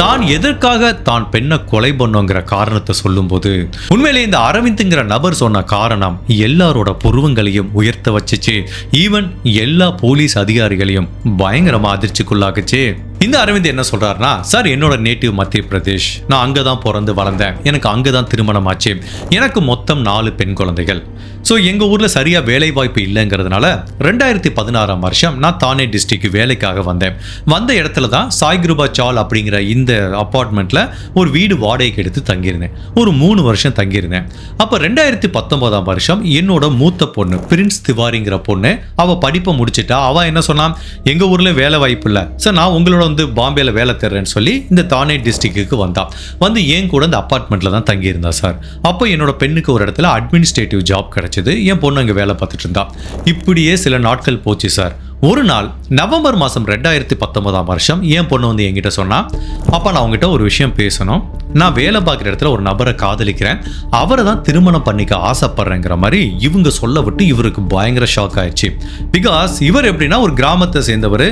தான் எதற்காக தான் பெண்ணை கொலை பண்ணோங்கிற காரணத்தை சொல்லும்போது உண்மையிலே இந்த அரவிந்த்ங்கிற நபர் சொன்ன காரணம் எல்லாரோட புருவங்களையும் உயர்த்த வச்சுச்சு. ஈவன் எல்லா போலீஸ் அதிகாரிகளையும் பயங்கரமா அதிர்ச்சிக்குள்ளாக்குச்சு. இந்த அரவிந்த் என்ன சொல்றாருன்னா சார் என்னோட நேட்டிவ் மத்திய பிரதேஷ். நான் அங்கே தான் பிறந்து வளர்ந்தேன். எனக்கு அங்கே தான் திருமணம் ஆச்சு. எனக்கு மொத்தம் நாலு பெண் குழந்தைகள். ஸோ எங்கள் ஊரில் சரியாக வேலை வாய்ப்பு இல்லைங்கிறதுனால ரெண்டாயிரத்தி பதினாறாம் வருஷம் நான் தானே டிஸ்ட்ரிக்ட் வேலைக்காக வந்தேன். வந்த இடத்துல தான் சாய் கிருபா சால் அப்படிங்கிற இந்த அப்பார்ட்மெண்ட்டில் ஒரு வீடு வாடகைக்கு எடுத்து தங்கியிருந்தேன். ஒரு மூணு வருஷம் தங்கியிருந்தேன். அப்போ ரெண்டாயிரத்தி பத்தொன்பதாம் வருஷம் என்னோட மூத்த பொண்ணு பிரின்ஸ் திவாரிங்கிற பொண்ணு அவள் படிப்பை முடிச்சிட்டா. அவள் என்ன சொன்னான் எங்கள் ஊரில் வேலை வாய்ப்பு இல்லை. சார் நான் உங்களோட வந்து பாம்பேல வேலை தர்றேன்னு சொல்லி இந்த தானே டிஸ்ட்ரிக்ட்டுக்கு வந்தா வந்து ஏன் கூட இந்த அப்பார்ட்மெண்ட்டில் தான் தங்கியிருந்தா சார் அப்போ என்னோட பெண்ணுக்கு ஒரு இடத்துல அட்மினிஸ்ட்ரேட்டிவ் ஜாப் கிடைச்சது. என் பொண்ணு அங்கே வேலை பார்த்துட்டு இருந்தா. இப்படியே சில நாட்கள் போச்சு சார் ஒரு நாள் நவம்பர் மாதம் ரெண்டாயிரத்தி பத்தொன்பதாம் வருஷம் என் பொண்ணு வந்து என்கிட்ட சொன்னா அப்பா நான் அவங்ககிட்ட ஒரு விஷயம் பேசணும். நான் வேலை பார்க்குற இடத்துல ஒரு நபரை காதலிக்கிறேன். அவரை தான் திருமணம் பண்ணிக்க ஆசைப்படுறேங்கிற மாதிரி இவங்க சொல்ல விட்டு இவருக்கு பயங்கர ஷாக் ஆயிடுச்சு. பிகாஸ் இவர் எப்படின்னா ஒரு கிராமத்தை சேர்ந்தவர்.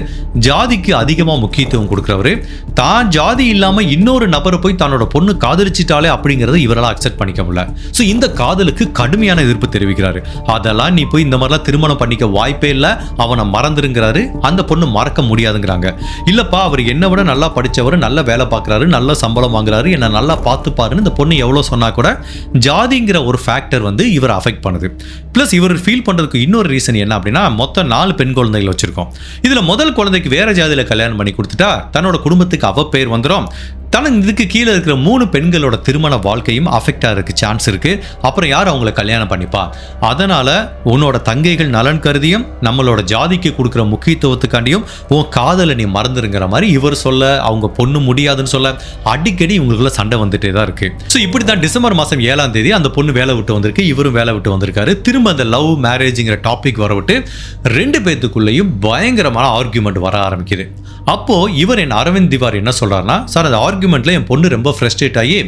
ஜாதிக்கு அதிகமாக முக்கியத்துவம் கொடுக்குறவர். தான் ஜாதி இல்லாமல் இன்னொரு நபரை போய் தன்னோட பொண்ணு காதலிச்சிட்டாலே அப்படிங்கிறத இவரால் அக்செப்ட் பண்ணிக்க முடியல. ஸோ இந்த காதலுக்கு கடுமையான எதிர்ப்பு தெரிவிக்கிறாரு. அதெல்லாம் நீ போய் இந்த மாதிரிலாம் திருமணம் பண்ணிக்க வாய்ப்பே இல்லை. அவனை மறந்து மறந்துருங்கிறாரு அந்த பொண்ணு மறக்க முடியாதுங்கிறாங்க. இல்லப்பா அவர் என்னை விட நல்லா படிச்சவர் நல்ல வேலை பார்க்குறாரு நல்ல சம்பளம் வாங்குறாரு என்னை நல்லா பார்த்துப்பாருன்னு இந்த பொண்ணு எவ்வளோ சொன்னா கூட ஜாதிங்கிற ஒரு ஃபேக்டர் வந்து இவரை அஃபெக்ட் பண்ணுது. ப்ளஸ் இவர் ஃபீல் பண்ணுறதுக்கு இன்னொரு ரீசன் என்ன அப்படின்னா மொத்தம் நாலு பெண் குழந்தைகள் வச்சுருக்கோம். இதில் முதல் குழந்தைக்கு வேறு ஜாதியில் கல்யாணம் பண்ணி கொடுத்துட்டா தன்னோட குடும்பத்துக்கு அவ பேர் வந்துடும் தனக்கு இதுக்கு கீழே இருக்கிற மூணு பெண்களோட திருமண வாழ்க்கையும் அஃபெக்ட் ஆகிறதுக்கு சான்ஸ் இருக்கு. அப்புறம் யார் அவங்கள கல்யாணம் பண்ணிப்பா? அதனால உன்னோட தங்கைகள் நலன் கருதியும் நம்மளோட ஜாதிக்கு கொடுக்குற முக்கியத்துவத்துக்காண்டியும் உன் காதலை நீ மறந்துருங்கிற மாதிரி இவர் சொல்ல அவங்க பொண்ணு முடியாதுன்னு சொல்ல அடிக்கடி இவங்களுக்குள்ள சண்டை வந்துட்டே தான் இருக்கு. ஸோ இப்படி தான் டிசம்பர் மாதம் ஏழாம் தேதி அந்த பொண்ணு வேலை விட்டு வந்திருக்கு இவரும் வேலை விட்டு வந்திருக்காரு. திரும்ப அந்த லவ் மேரேஜுங்கிற டாபிக் வர விட்டு ரெண்டு பேத்துக்குள்ளேயும் பயங்கரமான ஆர்கியூமெண்ட் வர ஆரம்பிக்குது. அப்போ இவர் என் அரவிந்த் திவார் என்ன சொல்கிறாருன்னா சார் அந்த ஆர்குமெண்ட்டில் என் பொண்ணு ரொம்ப ஃப்ரஸ்ட்ரேட் ஆகி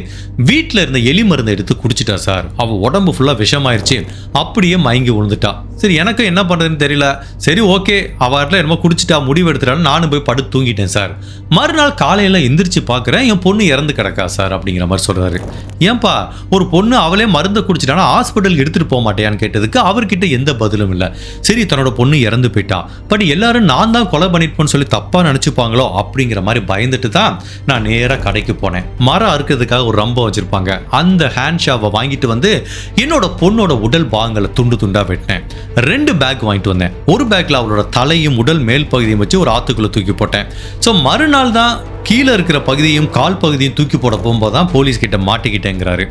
வீட்டில் இருந்த எலி மருந்து எடுத்து குடிச்சிட்டா சார். அவள் உடம்பு ஃபுல்லாக விஷமாயிருச்சு. அப்படியே மயங்கி விழுந்துட்டா. சரி எனக்கு என்ன பண்ணுறதுன்னு தெரியல. சரி ஓகே. அவர்ல என்னமோ குடிச்சிட்டா முடிவு எடுத்துட்டான்னு நானும் போய் படுத்து தூங்கிட்டேன் சார். மறுநாள் காலையில் எந்திரிச்சு பார்க்குறேன் என் பொண்ணு இறந்து கிடக்கா சார் அப்படிங்கிற மாதிரி சொல்கிறாரு ஏன்பா ஒரு பொண்ணு அவளே மருந்தை குடிச்சிட்டானா ஹாஸ்பிட்டல் எடுத்துகிட்டு போக மாட்டேயான்னு கேட்டதுக்கு அவர்கிட்ட எந்த பதிலும் இல்லை. சரி தன்னோட பொண்ணு இறந்து போயிட்டா. பட் எல்லாரும் நான் தான் கொலை பண்ணிருப்பேன்னு சொல்லி தப்பாக நினச்சிப்பாங்களோ அப்படிங்கிற மாதிரி பயந்துட்டு தான் நான் நேராக கடைக்கு போனேன். மரம் அறுக்கிறதுக்காக ஒரு ரம்பம் வச்சிருப்பாங்க. அந்த ஹேண்ட் ஷாவை வாங்கிட்டு வந்து என்னோட பொண்ணோட உடல் பாகங்களை துண்டு துண்டா வெட்டினேன். ரெண்டு பேக் வாங்கிட்டு வந்தேன். ஒரு பேக்ல அவளோட தலையும் உடல் மேல் பகுதியும் வச்சு ஒரு ஆத்துக்குள்ள தூக்கி போட்டேன். ஸோ மறுநாள் தான் கீழே இருக்கிற பகுதியும் கால் பகுதியும் தூக்கி போட போகும்போது தான் போலீஸ் கிட்ட மாட்டிக்கிட்டேங்கிறாரு.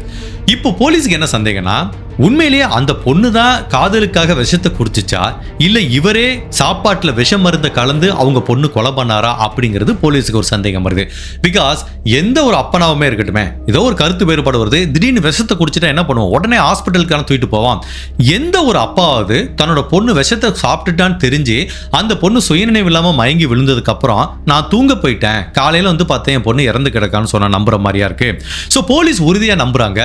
இப்போ போலீஸ்க்கு என்ன சந்தேகம்னா உண்மையிலேயே அந்த பொண்ணு தான் காதலுக்காக விஷத்தை குடிச்சிச்சா? இல்லை இவரே சாப்பாட்டில் விஷம் மருந்தை கலந்து அவங்க பொண்ணு கொலை பண்ணாரா அப்படிங்கிறது போலீஸுக்கு ஒரு சந்தேகம் வருது. பிகாஸ் எந்த ஒரு அப்பனாவுமே இருக்கட்டுமே ஏதோ ஒரு கருத்து வேறுபாடு வருது திடீர்னு விஷத்தை குடிச்சிட்டா என்ன பண்ணுவோம் உடனே ஹாஸ்பிட்டலுக்கான தூக்கிட்டு போவான். எந்த ஒரு அப்பாவது தன்னோட பொண்ணு விஷத்தை சாப்பிட்டுட்டான்னு தெரிஞ்சு அந்த பொண்ணு சுயநினைவு இல்லாமல் மயங்கி விழுந்ததுக்கு அப்புறம் நான் தூங்க போயிட்டேன். காலையில் வந்து பார்த்தேன் என் பொண்ணு இறந்து கிடக்கான்னு சொன்ன நம்புற மாதிரியா இருக்கு? ஸோ போலீஸ் உறுதியாக நம்புறாங்க.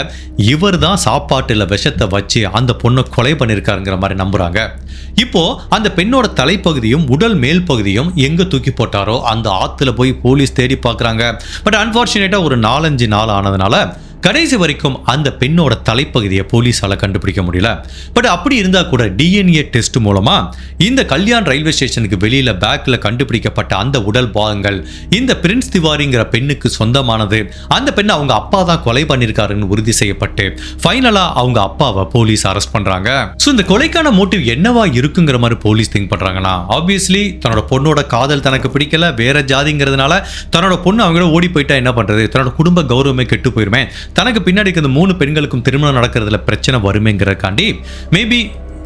இவர் தான் சாப்பாட்டில் விஷத்தை வச்சு அந்த பொண்ணை கொலை பண்ணியிருக்காருங்கிற மாதிரி நம்புறாங்க. இப்போ அந்த பெண்ணோட தலைப்பகுதியும் உடல் மேல் பகுதியும் எங்கே தூக்கி போட்டாரோ அந்த ஆற்றுல போய் போலீஸ் தேடி பார்க்கறாங்க. பட் அன்ஃபார்ச்சுனேட்டாக ஒரு நாலஞ்சு நாள் ஆனதுனால கடைசி வரைக்கும் அந்த பெண்ணோட தலைப்பகுதியை போலீஸால கண்டுபிடிக்க முடியல. பட் அப்படி இருந்தா கூட டிஎன்ஏ டெஸ்ட் மூலமா இந்த கல்யாண் ரயில்வே ஸ்டேஷனுக்கு வெளியில பேக்ல கண்டுபிடிக்கப்பட்ட அந்த உடல் பாகங்கள் இந்த பிரின்ஸ் திவாரிங்கிற பெண்ணுக்கு சொந்தமானது அந்த பெண்ணை அவங்க அப்பா தான் கொலை பண்ணியிருக்காருன்னு உறுதி செய்யப்பட்டு ஃபைனலா அவங்க அப்பாவை போலீஸ் அரெஸ்ட் பண்றாங்க. ஸோ இந்த கொலைக்கான மோட்டிவ் என்னவா இருக்குங்கிற மாதிரி போலீஸ் திங்க் பண்ணுறாங்கன்னா ஆப்வியஸ்லி தன்னோட பொண்ணோட காதல் தனக்கு பிடிக்கல வேற ஜாதிங்கிறதுனால தன்னோட பொண்ணு அவங்களோட ஓடி போயிட்டா என்ன பண்ணுறது தன்னோட குடும்ப கௌரவமே கெட்டு போயிருமே. தனக்கு பின்னாடி இருக்கிற இந்த மூணு பெண்களுக்கும் திருமணம் நடக்கிறதுல பிரச்சனை வருமேங்கிறக்காண்டி மேபி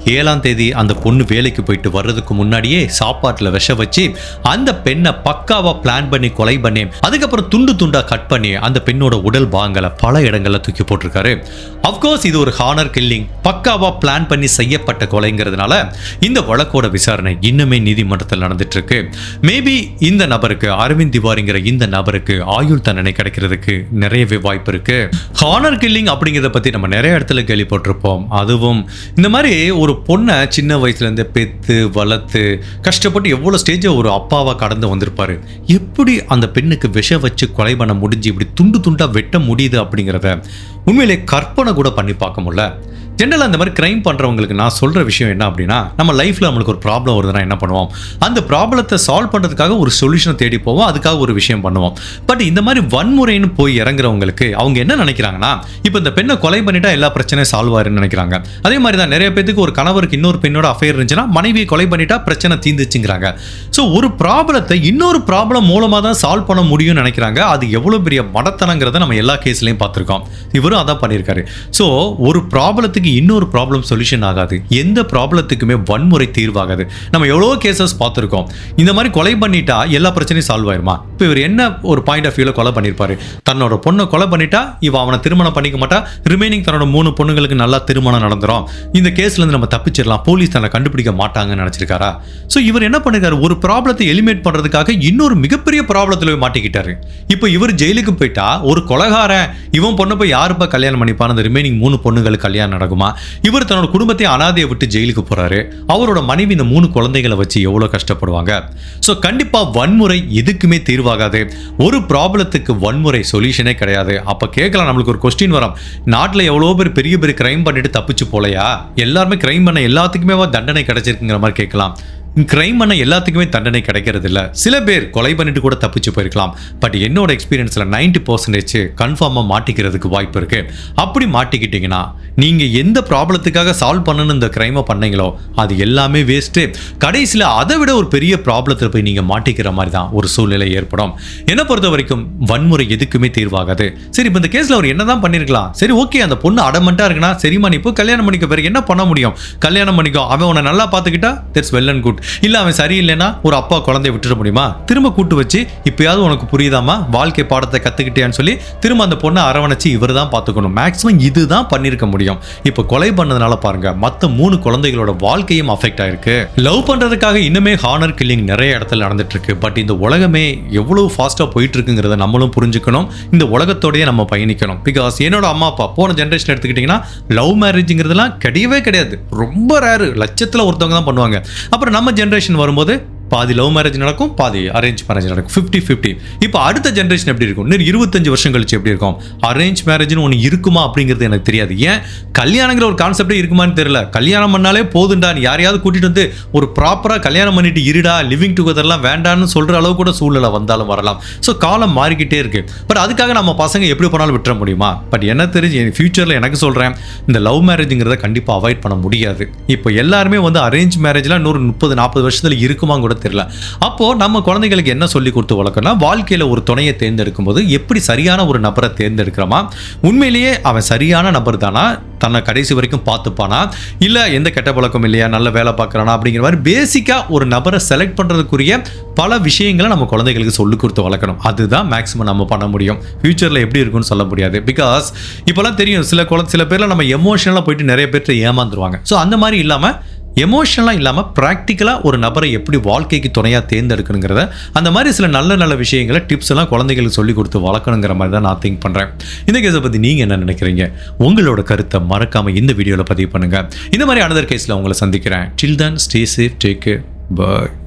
ஏழாம் தேதி அந்த பொண்ணு வேலைக்கு போயிட்டு வர்றதுக்கு முன்னாடியே சாப்பாட்டில் விஷ வச்சு அந்த பெண்ணை பக்காவா பிளான் பண்ணி கொலை பண்ணி அதுக்கப்புறம் துண்டு துண்டா கட் பண்ணி அந்த பெண்ணோட உடல் பாங்களை பல இடங்கள்ல தூக்கி போட்டிருக்காரு. அஃப்கோர்ஸ் இது ஒரு ஹானர் கில்லிங் பக்காவா பிளான் பண்ணி செய்யப்பட்ட கொலைங்கிறதுனால இந்த வழக்கோட விசாரணை இன்னுமே நீதிமன்றத்தில் நடந்துட்டு இருக்கு மேபி இந்த நபருக்கு அரவிந்த் திவாரிங்கிற இந்த நபருக்கு ஆயுள் தண்டனை கிடைக்கிறதுக்கு நிறையவே வாய்ப்பு இருக்கு. ஹானர் கில்லிங் அப்படிங்கிறத பத்தி நம்ம நிறைய இடத்துல கேள்விப்பட்டிருப்போம். அதுவும் இந்த மாதிரி ஒரு பொண்ணை சின்ன வயசுல இருந்து பெத்து வளர்த்து கஷ்டப்பட்டு எவ்வளவு ஸ்டேஜை ஒரு அப்பாவா கடந்து வந்திருப்பாரு. எப்படி அந்த பெண்ணுக்கு விஷ வச்சு கொலை பண்ண முடிஞ்சு இப்படி துண்டு துண்டா வெட்ட முடியுது அப்படிங்கிறத உண்மையிலே கற்பனை கூட பண்ணி பார்க்க முடியல. ஜென்ரலாக அந்த மாதிரி க்ரைம் பண்ணுறவங்களுக்கு நான் சொல்கிற விஷயம் என்ன அப்படின்னா நம்ம லைஃப்பில் நம்மளுக்கு ஒரு ப்ராப்ளம் வருதுன்னா என்ன பண்ணுவோம்? அந்த ப்ராப்ளத்தை சால்வ் பண்ணுறதுக்காக ஒரு சொல்யூஷனை தேடி போவோம். அதுக்காக ஒரு விஷயம் பண்ணுவோம். பட் இந்த மாதிரி வன்முறைன்னு போய் இறங்குறவங்களுக்கு அவங்க என்ன நினைக்கிறாங்கன்னா இப்போ இந்த பெண்ணை கொலை பண்ணிட்டா எல்லா பிரச்சனையும் சால்வ் ஆயிருன்னு நினைக்கிறாங்க. அதே மாதிரி தான் நிறைய பேத்துக்கு ஒரு கணவருக்கு இன்னொரு பெண்ணோட அஃபேர் இருந்துச்சுன்னா மனைவியை கொலை பண்ணிட்டா பிரச்சனை தீந்துச்சுங்கிறாங்க. ஸோ ஒரு ப்ராப்ளத்தை இன்னொரு ப்ராப்ளம் மூலமாக தான் சால்வ் பண்ண முடியும்னு நினைக்கிறாங்க. அது எவ்வளோ பெரிய மடத்தனங்கிறத நம்ம எல்லா கேஸ்லையும் பார்த்துருக்கோம். இவரும் அதான் பண்ணியிருக்காரு. ஸோ ஒரு ப்ராப்ளத்துக்கு இன்னொரு ப்ராப்ளம் சொல்யூஷன் ஆகாது. எந்த ப்ராப்ளத்துக்குமே வன்முறை தீர்வாகாது. நம்ம எவ்வளோ கேசஸ் பார்த்துருக்கோம். இந்த மாதிரி கொலை பண்ணிட்டா எல்லா பிரச்சனையும் சால்வ் ஆயிருமா? இப்போ இவர் என்ன ஒரு பாயிண்ட் ஆஃப் வியூவில் கொலை பண்ணியிருப்பாரு தன்னோட பொண்ணை கொலை பண்ணிட்டா இவ அவனை திருமணம் பண்ணிக்க மாட்டா. ரிமைனிங் தன்னோட மூணு பொண்ணுங்களுக்கு நல்லா திருமணம் நடந்துரும். இந்த கேஸ்லேருந்து நம்ம தப்பிச்சிடலாம். போலீஸ் தன்னை கண்டுபிடிக்க மாட்டாங்கன்னு நினச்சிருக்காரா? ஸோ இவர் என்ன பண்ணிருக்காரு? ஒரு ப்ராப்ளத்தை எலிமினேட் பண்ணுறதுக்காக இன்னொரு மிகப்பெரிய ப்ராப்ளத்தில் போய் மாட்டிக்கிட்டாரு. இப்போ இவர் ஜெயிலுக்கு போயிட்டா ஒரு கொலகாரன் இவன் பொண்ணை போய் யாருப்பா கல்யாணம் பண்ணிப்பான்? அந்த ரிமைனிங் மூணு பொண்ணுங்களுக்கு கல்யாணம் நடக்கும். இவர் தன்னோட குடும்பத்தை அனாதையை விட்டு ஜெயிலுக்கு போறாரு. அவரோட மனைவி இந்த மூணு குழந்தைகளை வச்சு எவ்வளோ கஷ்டப்படுவாங்க? ஸோ கண்டிப்பா வன்முறை எதுக்குமே தீர்வாகாது. ஒரு ப்ராப்ளத்துக்கு வன்முறை சொல்யூஷனே கிடையாது. அப்போ கேட்கலாம் நம்மளுக்கு ஒரு கொஸ்டின் வரும். நாட்டில் எவ்வளோ பேர் பெரிய பெரிய கிரைம் பண்ணிட்டு தப்பிச்சு போலையா? எல்லாருமே கிரைம் பண்ண எல்லாத்துக்குமே தண்டனை கிடைச்சிருக்குங்கிற மாதிரி கேட்கலாம். கிரைம் பண்ண எல்லாத்துக்குமே தண்டனை கிடைக்கிறது இல்லை சில பேர் கொலை பண்ணிட்டு கூட தப்பிச்சு போயிருக்கலாம். பட் என்னோட எக்ஸ்பீரியன்ஸில் நைன்டி பர்சன்டேஜ் கன்ஃபார்மாக மாட்டிக்கிறதுக்கு வாய்ப்பு இருக்கு. அப்படி மாட்டிக்கிட்டீங்கன்னா நீங்கள் எந்த ப்ராப்ளத்துக்காக சால்வ் பண்ணணும் இந்த கிரைமை பண்ணீங்களோ அது எல்லாமே வேஸ்ட்டு கடைசியில் அதை விட ஒரு பெரிய ப்ராப்ளத்தில் போய் நீங்கள் மாட்டிக்கிற மாதிரி தான் ஒரு சூழ்நிலை ஏற்படும். என்னை பொறுத்த வரைக்கும் வன்முறை எதுக்குமே தீர்வாகாது. சரி இப்போ இந்த கேஸில் அவர் என்ன தான் பண்ணியிருக்கலாம் சரி ஓகே அந்த பொண்ணு அடமெண்ட்டாக இருக்குன்னா சரிம்மா நீ இப்போ கல்யாணம் பண்ணிக்க பிறகு என்ன பண்ண முடியும்? கல்யாணம் பண்ணிக்கோ. அவன் உன்னை நல்லா பார்த்துக்கிட்டா தட்ஸ் வெல் அண்ட் குட் இல்லை அவன் சரியில்லைன்னா ஒரு அப்பா குழந்தைய விட்டுட முடியுமா? திரும்ப கூட்டு வச்சு இப்பயாவது உனக்கு புரியுதாமா வாழ்க்கை பாடத்தை கற்றுக்கிட்டியான்னு சொல்லி திரும்ப அந்த பொண்ணை அரவணைச்சு இவர் தான் பார்த்துக்கணும். மேக்ஸிமம் இதுதான் பண்ணியிருக்க முடியும். இப்போ கொலை பண்ணதுனால பாருங்க மற்ற மூணு குழந்தைகளோட வாழ்க்கையும் அஃபெக்ட் ஆயிருக்கு. லவ் பண்றதுக்காக இன்னுமே ஹானர் கில்லிங் நிறைய இடத்துல நடந்துட்டு இருக்கு பட் இந்த உலகமே எவ்வளவு ஃபாஸ்ட்டாக போயிட்டு இருக்குங்கிறத நம்மளும் புரிஞ்சுக்கணும். இந்த உலகத்தோடயே நம்ம பயணிக்கணும். பிகாஸ் என்னோட அம்மா அப்பா போன ஜென்ரேஷன் எடுத்துக்கிட்டிங்கன்னா லவ் மேரேஜுங்கிறதுலாம் கிடையவே கிடையாது. ரொம்ப ரேரு லட்சத்தில் ஒருத்தவங்க தான் பண்ணுவாங்க. அப்புறம் நம்ம ஜென்ரேஷன் வரும்போது பாதி லவ் மேரேஜ் நடக்கும் பாதி அரேஞ்ச் மேரேஜ் நடக்கும். ஃபிஃப்டி ஃபிஃப்டி இப்போ அடுத்த ஜென்ரேஷன் எப்படி இருக்கும்? இன்னும் இருபத்தஞ்சு வருஷம் கழிச்சு எப்படி இருக்கும்? அரேஞ்ச் மேரேஜ்னு ஒன்று இருக்குமா அப்படிங்கிறது எனக்கு தெரியாது. ஏன்? கல்யாணங்கிற ஒரு கான்செப்டே இருக்குமான்னு தெரியல. கல்யாணம் பண்ணாலே போதுண்டா நீ யாரையாவது கூட்டிட்டு வந்து ஒரு ப்ராப்பராக கல்யாணம் பண்ணிட்டு இருடா லிவிங் டுகெதர்லாம் வேண்டான்னு சொல்கிற அளவு கூட சூழ்நிலை வந்தாலும் வரலாம். ஸோ காலம் மாறிக்கிட்டே இருக்கு. பட் அதுக்காக நம்ம பசங்க எப்படி போனாலும் விட்டுற முடியுமா? பட் என்ன தெரிஞ்சு என் ஃபியூச்சரில் எனக்கு சொல்கிறேன் இந்த லவ் மேரேஜுங்கிறத கண்டிப்பாக அவாய்ட் பண்ண முடியாது. இப்போ எல்லாருமே வந்து அரேஞ்ச் மேரேஜ்லாம் இன்னொரு முப்பது நாற்பது வருஷத்தில் இருக்குமா கூட தெரியல. அப்போ நம்ம குழந்தைகளுக்கு என்ன சொல்லி கொடுத்து வளர்க்கணும்னா வாழ்க்கையில் ஒரு துணையை தேர்ந்தெடுக்கும் போது எப்படி சரியான ஒரு நபரை தேர்ந்தெடுக்கிறோமா? உண்மையிலேயே அவன் சரியான நபர் தானா? தன்னை கடைசி வரைக்கும் பார்த்துப்பானா? இல்லை எந்த கெட்ட பழக்கம் இல்லையா? நல்ல வேலை பார்க்குறானா? அப்படிங்கிற மாதிரி பேசிக்காக ஒரு நபரை செலக்ட் பண்ணுறதுக்குரிய பல விஷயங்களை நம்ம குழந்தைகளுக்கு சொல்லிக் கொடுத்து வளர்க்கணும். அதுதான் மேக்ஸிமம் நம்ம பண்ண முடியும். ஃப்யூச்சரில் எப்படி இருக்கும்னு சொல்ல முடியாது. பிகாஸ் இப்போலாம் தெரியும் சில குழந்தை சில பேர்லாம் நம்ம எமோஷனலாக போயிட்டு நிறைய பேர்கிட்ட ஏமாந்துருவாங்க. ஸோ அந்த மாதிரி இல்லாமல் எமோஷனலாக இல்லாமல் ப்ராக்டிக்கலாக ஒரு நபரை எப்படி வாழ்க்கைக்கு துணையாக தேர்ந்தெடுக்கணுங்கிறத அந்த மாதிரி சில நல்ல நல்ல விஷயங்களை டிப்ஸ் எல்லாம் குழந்தைகளுக்கு சொல்லி கொடுத்து வளர்க்கணுங்கிற மாதிரி தான் நான் திங்க் பண்ணுறேன் இந்த கேஸை பற்றி நீங்கள் என்ன நினைக்கிறீங்க? உங்களோட கருத்தை மறக்காமல் இந்த வீடியோவில் பதிவு பண்ணுங்கள் இந்த மாதிரி அனதர் கேஸில் உங்களை சந்திக்கிறேன். Till then stay safe take bye